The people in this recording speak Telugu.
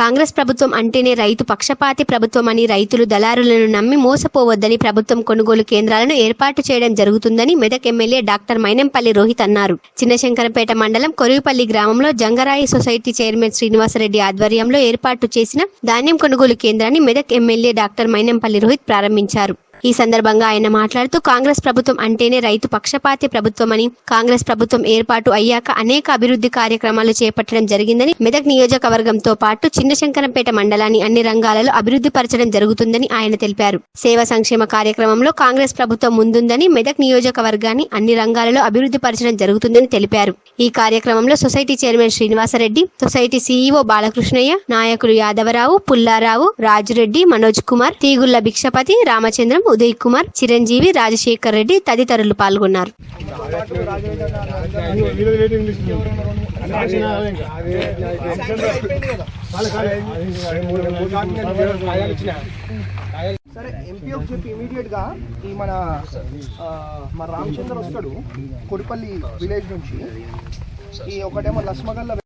కాంగ్రెస్ ప్రభుత్వం అంటేనే రైతు పక్షపాతి ప్రభుత్వం అని రైతులు దళారులను నమ్మి మోసపోవద్దని ప్రభుత్వం కొనుగోలు కేంద్రాలను ఏర్పాటు చేయడం జరుగుతుందని మెదక్ ఎమ్మెల్యే డాక్టర్ మైనంపల్లి రోహిత్ అన్నారు. చిన్నశంకరంపేట మండలం కొరివిపల్లి గ్రామంలో జంగరాయి సొసైటీ చైర్మన్ శ్రీనివాసరెడ్డి ఆధ్వర్యంలో ఏర్పాటు చేసిన ధాన్యం కొనుగోలు కేంద్రాన్ని మెదక్ ఎమ్మెల్యే డాక్టర్ మైనంపల్లి రోహిత్ ప్రారంభించారు. ఈ సందర్భంగా ఆయన మాట్లాడుతూ కాంగ్రెస్ ప్రభుత్వం అంటేనే రైతు పక్షపాతి ప్రభుత్వమని కాంగ్రెస్ ప్రభుత్వం ఏర్పాటు అయ్యాక అనేక అభివృద్ధి కార్యక్రమాలు చేపట్టడం జరిగిందని మెదక్ నియోజకవర్గంతో పాటు చిన్నశంకరంపేట మండలాన్ని అన్ని రంగాలలో అభివృద్ధి పరచడం జరుగుతుందని ఆయన తెలిపారు. సేవా సంక్షేమ కార్యక్రమంలో కాంగ్రెస్ ప్రభుత్వం ముందుందని మెదక్ నియోజకవర్గాన్ని అన్ని రంగాలలో అభివృద్ధి పరచడం జరుగుతుందని తెలిపారు. ఈ కార్యక్రమంలో society chairman Srinivasa Reddy society CEO Balakrishnaiah నాయకులు యాదవరావు పుల్లారావు రాజురెడ్డి మనోజ్ కుమార్ తీగుళ్ళ భిక్షపతి రామచంద్రం ఉదయ్ కుమార్ చిరంజీవి రాజశేఖర్ రెడ్డి తదితరులు పాల్గొన్నారు. సరే ఎంపీ ఒక చెప్పి ఇమీడియట్గా ఈ మన మన రామచంద్ర వస్తాడు కొడిపల్లి విలేజ్ నుంచి ఈ ఒకటేమో లస్మగల్ల